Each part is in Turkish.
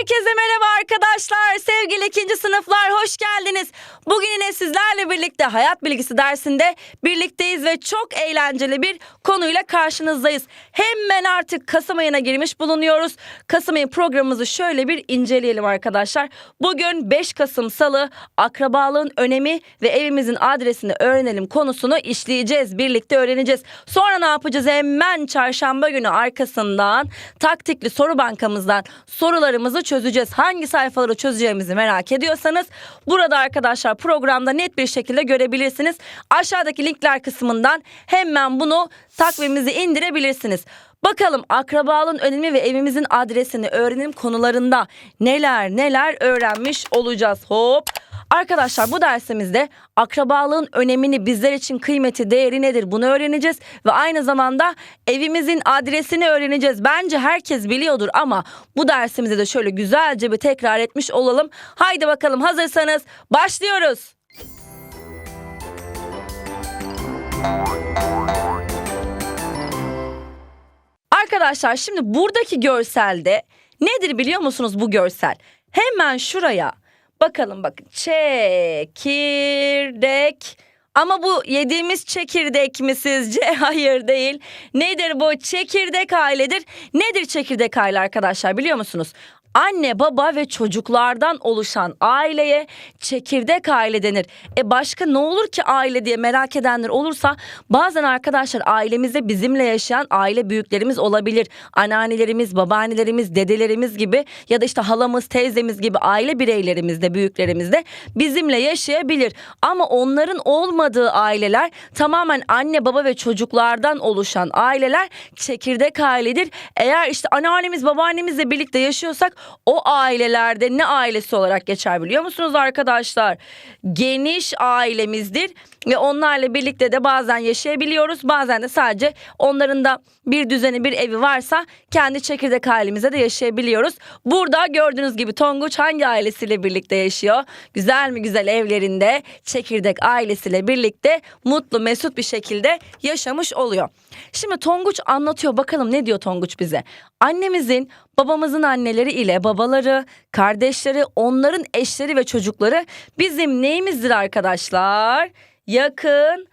Herkese merhaba arkadaşlar. Sevgili ikinci sınıflar hoş geldiniz. Bugün yine sizlerle birlikte hayat bilgisi dersinde birlikteyiz ve çok eğlenceli bir konuyla karşınızdayız. Hemen artık Kasım ayına girmiş bulunuyoruz. Kasım ayı programımızı şöyle bir inceleyelim arkadaşlar. Bugün 5 Kasım Salı akrabalığın önemi ve evimizin adresini öğrenelim konusunu işleyeceğiz. Birlikte öğreneceğiz. Sonra ne yapacağız? Hemen çarşamba günü arkasından taktikli soru bankamızdan sorularımızı çözeceğiz. Hangi sayfaları çözeceğimizi merak ediyorsanız burada arkadaşlar programda net bir şekilde görebilirsiniz. Aşağıdaki linkler kısmından hemen bunu takvimimizi indirebilirsiniz. Bakalım akrabalığın önemi ve evimizin adresini öğrenim konularında neler neler öğrenmiş olacağız. Hop. Arkadaşlar bu dersimizde akrabalığın önemini bizler için kıymeti değeri nedir bunu öğreneceğiz ve aynı zamanda evimizin adresini öğreneceğiz. Bence herkes biliyordur ama bu dersimizde de şöyle güzelce bir tekrar etmiş olalım. Haydi bakalım hazırsanız başlıyoruz. Arkadaşlar şimdi buradaki görselde nedir biliyor musunuz bu görsel? Hemen şuraya bakalım bakın çekirdek ama bu yediğimiz çekirdek mi sizce? Hayır değil. Nedir bu? Çekirdek ailedir. Nedir çekirdek aile arkadaşlar biliyor musunuz? Anne, baba ve çocuklardan oluşan aileye çekirdek aile denir. E başka ne olur ki aile diye merak edenler olursa bazen arkadaşlar ailemizde bizimle yaşayan aile büyüklerimiz olabilir. Anneannelerimiz, babaannelerimiz, dedelerimiz gibi ya da işte halamız, teyzemiz gibi aile bireylerimiz de büyüklerimiz de bizimle yaşayabilir. Ama onların olmadığı aileler tamamen anne, baba ve çocuklardan oluşan aileler çekirdek ailedir. Eğer işte anneannemiz, babaannemizle birlikte yaşıyorsak o ailelerde ne ailesi olarak geçer biliyor musunuz arkadaşlar? Geniş ailemizdir ve onlarla birlikte de bazen yaşayabiliyoruz. Bazen de sadece onların da bir düzeni bir evi varsa kendi çekirdek ailemize de yaşayabiliyoruz. Burada gördüğünüz gibi Tonguç hangi ailesiyle birlikte yaşıyor? Güzel mi güzel evlerinde çekirdek ailesiyle birlikte mutlu mesut bir şekilde yaşamış oluyor. Şimdi Tonguç anlatıyor bakalım ne diyor Tonguç bize? Annemizin babamızın anneleri ile babaları, kardeşleri, onların eşleri ve çocukları bizim neyimizdir arkadaşlar? Yakın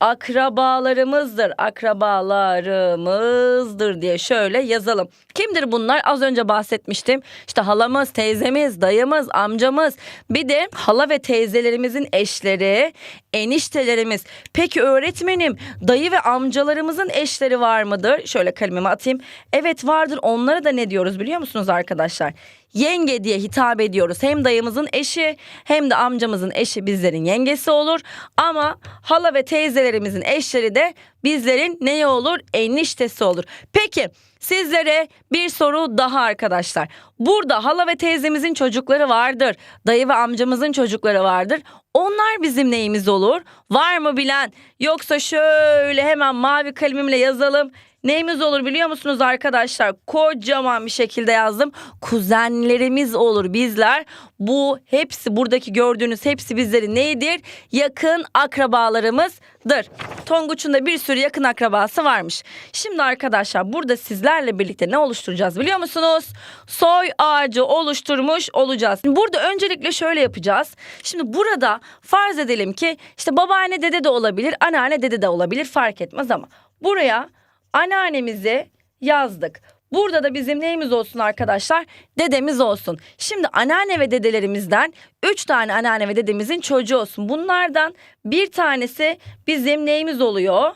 akrabalarımızdır. Akrabalarımızdır diye şöyle yazalım. Kimdir bunlar? Az önce bahsetmiştim. İşte halamız, teyzemiz, dayımız, amcamız. Bir de hala ve teyzelerimizin eşleri, eniştelerimiz. Peki öğretmenim, dayı ve amcalarımızın eşleri var mıdır? Şöyle kalemimi atayım. Evet vardır. Onlara da ne diyoruz biliyor musunuz arkadaşlar? Yenge diye hitap ediyoruz. Hem dayımızın eşi hem de amcamızın eşi bizlerin yengesi olur. Ama hala ve teyzelerimizin eşleri de bizlerin neyi olur? Eniştesi olur. Peki sizlere bir soru daha arkadaşlar. Burada hala ve teyzemizin çocukları vardır. Dayı ve amcamızın çocukları vardır. Onlar bizim neyimiz olur? Var mı bilen? Yoksa şöyle hemen mavi kalemimle yazalım. Neyimiz olur biliyor musunuz arkadaşlar? Kocaman bir şekilde yazdım. Kuzenlerimiz olur bizler. Bu hepsi buradaki gördüğünüz hepsi bizlerin neydir? Yakın akrabalarımızdır. Tonguç'un da bir sürü yakın akrabası varmış. Şimdi arkadaşlar burada sizlerle birlikte ne oluşturacağız biliyor musunuz? Soy ağacı oluşturmuş olacağız. Burada öncelikle şöyle yapacağız. Şimdi burada farz edelim ki işte babaanne dede de olabilir, anneanne dede de olabilir fark etmez ama buraya anneannemizi yazdık. Burada da bizim neyimiz olsun arkadaşlar? Dedemiz olsun. Şimdi anneanne ve dedelerimizden 3 tane anneanne ve dedemizin çocuğu olsun. Bunlardan bir tanesi bizim neyimiz oluyor?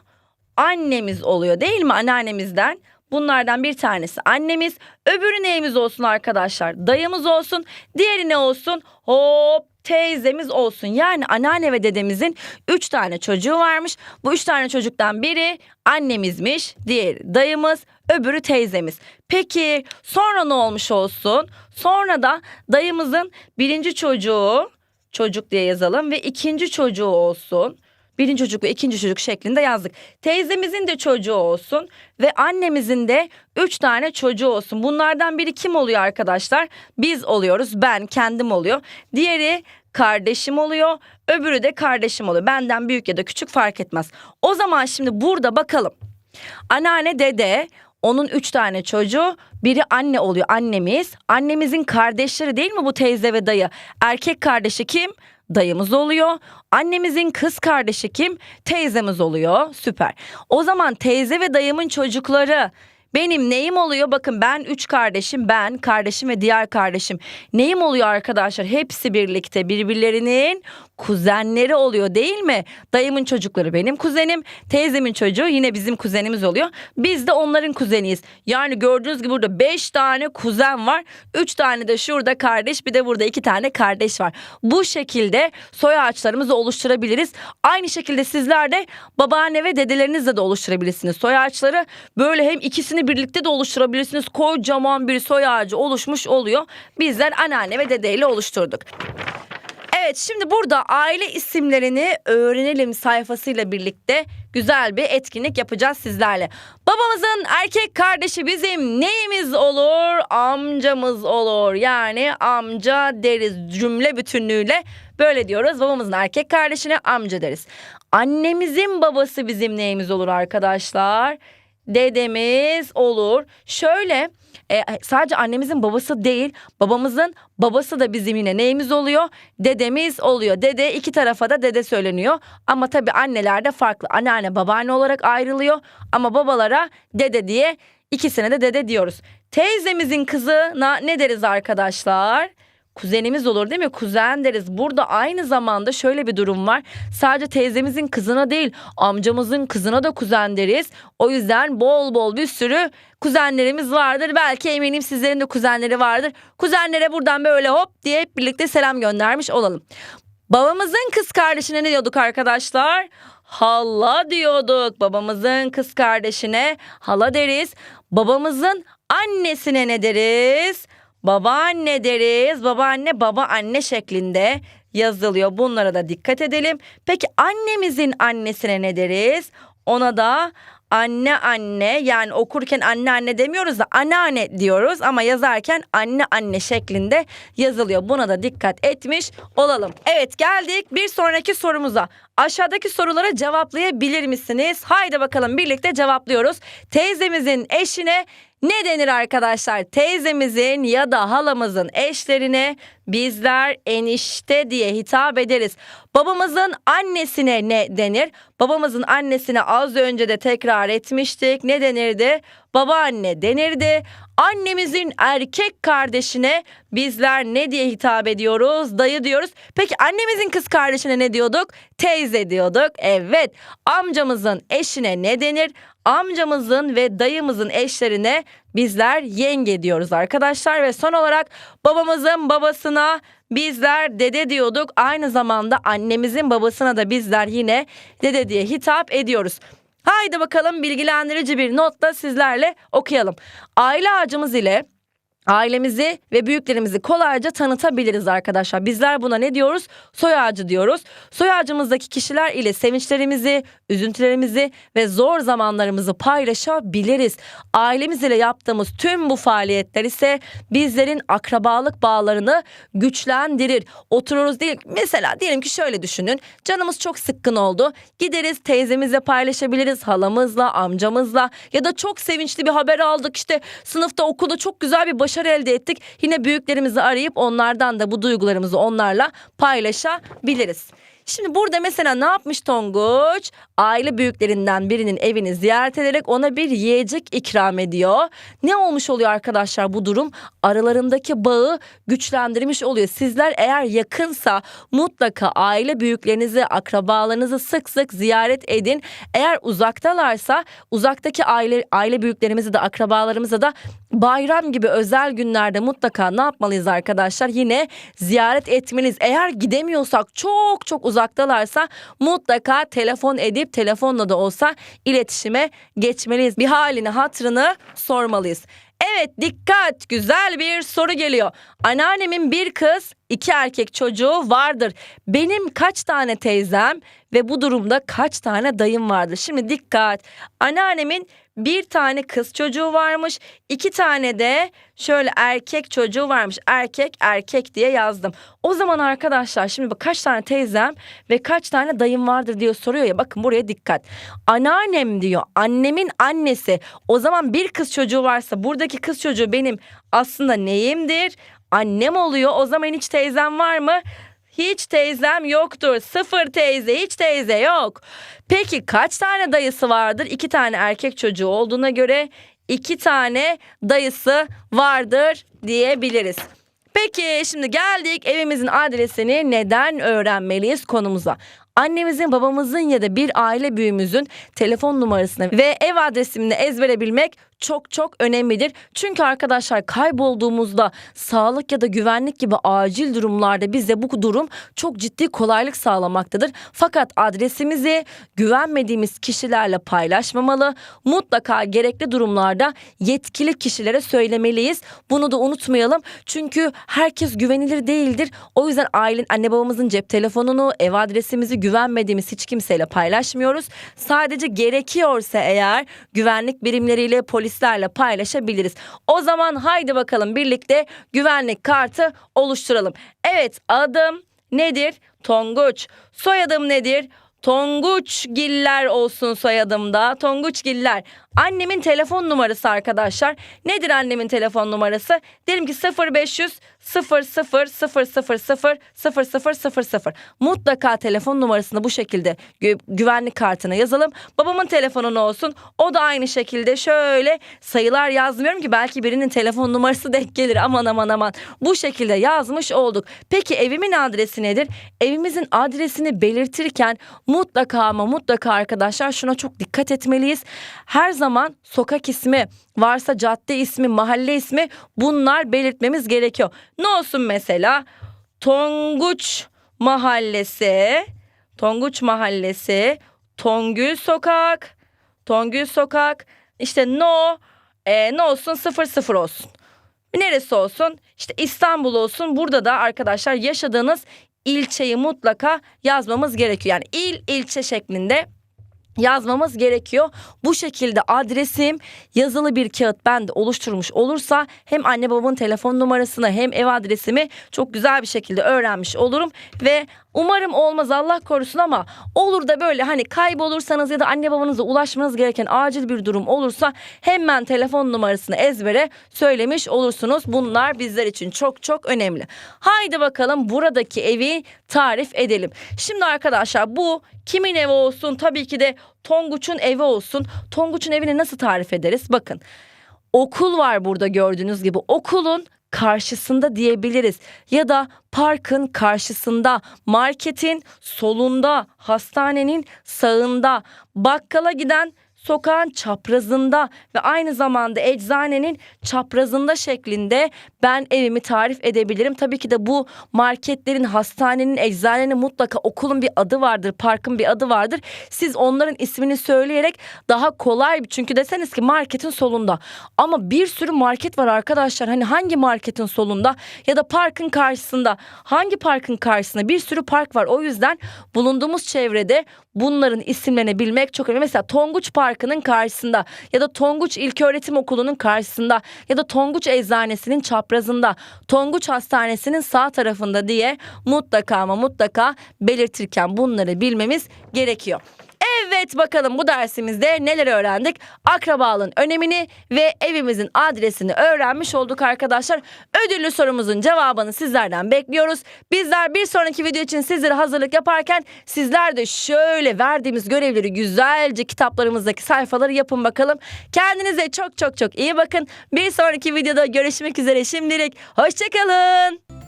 Annemiz oluyor değil mi anneannemizden? Bunlardan bir tanesi annemiz, öbürü neyimiz olsun arkadaşlar? Dayımız olsun. Diğeri ne olsun? Hop teyzemiz olsun. Yani anneanne ve dedemizin üç tane çocuğu varmış. Bu üç tane çocuktan biri annemizmiş, diğeri dayımız, öbürü teyzemiz. Peki sonra ne olmuş olsun? Sonra da dayımızın birinci çocuğu, çocuk diye yazalım ve ikinci çocuğu olsun. Birinci çocuk ve ikinci çocuk şeklinde yazdık. Teyzemizin de çocuğu olsun ve annemizin de üç tane çocuğu olsun. Bunlardan biri kim oluyor arkadaşlar? Biz oluyoruz. Ben kendim oluyor. Diğeri kardeşim oluyor. Öbürü de kardeşim oluyor. Benden büyük ya da küçük fark etmez. O zaman şimdi burada bakalım. Anneanne dede Onun üç tane çocuğu. Biri anne oluyor annemiz. Annemizin kardeşleri değil mi bu teyze ve dayı? Erkek kardeşi kim? Dayımız oluyor. Annemizin kız kardeşi kim? Teyzemiz oluyor. Süper. O zaman teyze ve dayımın çocukları benim neyim oluyor? Bakın ben üç kardeşim, ben, kardeşim ve diğer kardeşim. Neyim oluyor arkadaşlar? Hepsi birlikte birbirlerinin kuzenleri oluyor değil mi? Dayımın çocukları benim kuzenim, teyzemin çocuğu yine bizim kuzenimiz oluyor. Biz de onların kuzeniyiz. Yani gördüğünüz gibi burada beş tane kuzen var. Üç tane de şurada kardeş, bir de burada iki tane kardeş var. Bu şekilde soy ağaçlarımızı oluşturabiliriz. Aynı şekilde sizler de babaanne ve dedelerinizle de oluşturabilirsiniz. Soy ağaçları böyle hem ikisini birlikte de oluşturabilirsiniz. Kocaman bir soy ağacı oluşmuş oluyor. Bizler anneanne ve dedeyle oluşturduk. Evet şimdi burada aile isimlerini öğrenelim sayfasıyla birlikte güzel bir etkinlik yapacağız sizlerle. Babamızın erkek kardeşi bizim neyimiz olur? Amcamız olur. Yani amca deriz cümle bütünlüğüyle böyle diyoruz. Babamızın erkek kardeşine amca deriz. Annemizin babası bizim neyimiz olur arkadaşlar? Dedemiz olur. Şöyle e, sadece annemizin babası değil babamızın babası da bizim yine neyimiz oluyor? Dedemiz oluyor. Dede iki tarafa da dede söyleniyor. Ama tabii annelerde farklı. Anneanne babaanne olarak ayrılıyor. Ama babalara dede diye ikisine de dede diyoruz. Teyzemizin kızına ne deriz arkadaşlar? Kuzenimiz olur değil mi? Kuzen deriz. Burada aynı zamanda şöyle bir durum var. Sadece teyzemizin kızına değil amcamızın kızına da kuzen deriz. O yüzden bol bol bir sürü kuzenlerimiz vardır. Belki eminim sizlerin de kuzenleri vardır. Kuzenlere buradan böyle hop diye hep birlikte selam göndermiş olalım. Babamızın kız kardeşine ne diyorduk arkadaşlar? Hala diyorduk. Babamızın kız kardeşine hala deriz. Babamızın annesine ne deriz? Babaanne deriz. Babaanne baba anne şeklinde yazılıyor. Bunlara da dikkat edelim. Peki annemizin annesine ne deriz? Ona da anne anne yani okurken anne anne demiyoruz da anneanne diyoruz ama yazarken anne anne şeklinde yazılıyor. Buna da dikkat etmiş olalım. Evet geldik bir sonraki sorumuza. Aşağıdaki sorulara cevaplayabilir misiniz? Haydi bakalım birlikte cevaplıyoruz. Teyzemizin eşine ne denir arkadaşlar? Teyzemizin ya da halamızın eşlerine bizler enişte diye hitap ederiz. Babamızın annesine ne denir? Babamızın annesine az önce de tekrar etmiştik. Ne denirdi? Babaanne denirdi. Annemizin erkek kardeşine bizler ne diye hitap ediyoruz? Dayı diyoruz. Peki annemizin kız kardeşine ne diyorduk? Teyze diyorduk. Evet. Amcamızın eşine ne denir? Amcamızın ve dayımızın eşlerine bizler yenge diyoruz arkadaşlar ve son olarak babamızın babasına bizler dede diyorduk. Aynı zamanda annemizin babasına da bizler yine dede diye hitap ediyoruz. Haydi bakalım bilgilendirici bir notla sizlerle okuyalım. Aile ağacımız ile ailemizi ve büyüklerimizi kolayca tanıtabiliriz arkadaşlar. Bizler buna ne diyoruz? Soy ağacı diyoruz. Soy ağacımızdaki kişiler ile sevinçlerimizi, üzüntülerimizi ve zor zamanlarımızı paylaşabiliriz. Ailemiz ile yaptığımız tüm bu faaliyetler ise bizlerin akrabalık bağlarını güçlendirir. Otururuz değil. Mesela diyelim ki şöyle düşünün. Canımız çok sıkkın oldu. Gideriz teyzemizle paylaşabiliriz, halamızla, amcamızla ya da çok sevinçli bir haber aldık. İşte sınıfta okulda çok güzel bir başarı başarı elde ettik. Yine büyüklerimizi arayıp onlardan da bu duygularımızı onlarla paylaşabiliriz. Şimdi burada mesela ne yapmış Tonguç? Aile büyüklerinden birinin evini ziyaret ederek ona bir yiyecek ikram ediyor. Ne olmuş oluyor arkadaşlar bu durum? Aralarındaki bağı güçlendirmiş oluyor. Sizler eğer yakınsa mutlaka aile büyüklerinizi, akrabalarınızı sık sık ziyaret edin. Eğer uzaktalarsa uzaktaki aile aile büyüklerimizi de akrabalarımıza da bayram gibi özel günlerde mutlaka ne yapmalıyız arkadaşlar? Yine ziyaret etmeliyiz. Eğer gidemiyorsak çok çok uzaktalarsa mutlaka telefon edip telefonla da olsa iletişime geçmeliyiz. Bir halini hatırını sormalıyız. Evet dikkat güzel bir soru geliyor. Anneannemin bir kız iki erkek çocuğu vardır. Benim kaç tane teyzem ve bu durumda kaç tane dayım vardır? Şimdi dikkat anneannemin bir tane kız çocuğu varmış. iki tane de şöyle erkek çocuğu varmış. Erkek erkek diye yazdım. O zaman arkadaşlar şimdi bak kaç tane teyzem ve kaç tane dayım vardır diye soruyor ya. Bakın buraya dikkat. Anneannem diyor. Annemin annesi. O zaman bir kız çocuğu varsa buradaki kız çocuğu benim aslında neyimdir? Annem oluyor. O zaman hiç teyzem var mı? Hiç teyzem yoktur. Sıfır teyze, hiç teyze yok. Peki kaç tane dayısı vardır? İki tane erkek çocuğu olduğuna göre iki tane dayısı vardır diyebiliriz. Peki şimdi geldik evimizin adresini neden öğrenmeliyiz konumuza. Annemizin, babamızın ya da bir aile büyüğümüzün telefon numarasını ve ev adresini ezbere bilmek çok çok önemlidir. Çünkü arkadaşlar kaybolduğumuzda sağlık ya da güvenlik gibi acil durumlarda bize bu durum çok ciddi kolaylık sağlamaktadır. Fakat adresimizi güvenmediğimiz kişilerle paylaşmamalı. Mutlaka gerekli durumlarda yetkili kişilere söylemeliyiz. Bunu da unutmayalım. Çünkü herkes güvenilir değildir. O yüzden ailen anne babamızın cep telefonunu, ev adresimizi güvenmediğimiz hiç kimseyle paylaşmıyoruz. Sadece gerekiyorsa eğer güvenlik birimleriyle polis polislerle paylaşabiliriz. O zaman haydi bakalım birlikte güvenlik kartı oluşturalım. Evet adım nedir? Tonguç. Soyadım nedir? Tonguç Giller olsun soyadımda. Tonguç Giller. Annemin telefon numarası arkadaşlar. Nedir annemin telefon numarası? Diyelim ki 0500 00 000 0000. Mutlaka telefon numarasını bu şekilde gü- güvenlik kartına yazalım. Babamın telefonu ne olsun? O da aynı şekilde şöyle sayılar yazmıyorum ki belki birinin telefon numarası denk gelir. Aman aman aman. Bu şekilde yazmış olduk. Peki evimin adresi nedir? Evimizin adresini belirtirken mutlaka ama mutlaka arkadaşlar şuna çok dikkat etmeliyiz. Her zaman sokak ismi, varsa cadde ismi, mahalle ismi bunlar belirtmemiz gerekiyor. Ne olsun mesela? Tonguç Mahallesi, Tonguç Mahallesi, Tongül Sokak, Tongül Sokak, işte no, e, ne olsun sıfır sıfır olsun. Neresi olsun? İşte İstanbul olsun. Burada da arkadaşlar yaşadığınız ilçeyi mutlaka yazmamız gerekiyor. Yani il ilçe şeklinde yazmamız gerekiyor. Bu şekilde adresim yazılı bir kağıt bende oluşturmuş olursa hem anne babamın telefon numarasını hem ev adresimi çok güzel bir şekilde öğrenmiş olurum ve umarım olmaz Allah korusun ama olur da böyle hani kaybolursanız ya da anne babanıza ulaşmanız gereken acil bir durum olursa hemen telefon numarasını ezbere söylemiş olursunuz. Bunlar bizler için çok çok önemli. Haydi bakalım buradaki evi tarif edelim. Şimdi arkadaşlar bu kimin evi olsun tabii ki de Tonguç'un evi olsun. Tonguç'un evini nasıl tarif ederiz? Bakın okul var burada gördüğünüz gibi. Okulun karşısında diyebiliriz. Ya da parkın karşısında, marketin solunda, hastanenin sağında, bakkala giden sokağın çaprazında ve aynı zamanda eczanenin çaprazında şeklinde ben evimi tarif edebilirim. Tabii ki de bu marketlerin, hastanenin, eczanenin mutlaka okulun bir adı vardır, parkın bir adı vardır. Siz onların ismini söyleyerek daha kolay çünkü deseniz ki marketin solunda. Ama bir sürü market var arkadaşlar. Hani hangi marketin solunda ya da parkın karşısında? Hangi parkın karşısında? Bir sürü park var. O yüzden bulunduğumuz çevrede bunların isimlerini bilmek çok önemli. Mesela Tonguç Parkı'nın karşısında ya da Tonguç İlköğretim Okulu'nun karşısında ya da Tonguç Eczanesinin çaprazında, Tonguç Hastanesi'nin sağ tarafında diye mutlaka ama mutlaka belirtirken bunları bilmemiz gerekiyor. Evet bakalım bu dersimizde neler öğrendik? Akrabalığın önemini ve evimizin adresini öğrenmiş olduk arkadaşlar. Ödüllü sorumuzun cevabını sizlerden bekliyoruz. Bizler bir sonraki video için sizlere hazırlık yaparken sizler de şöyle verdiğimiz görevleri güzelce kitaplarımızdaki sayfaları yapın bakalım. Kendinize çok çok çok iyi bakın. Bir sonraki videoda görüşmek üzere şimdilik. Hoşçakalın.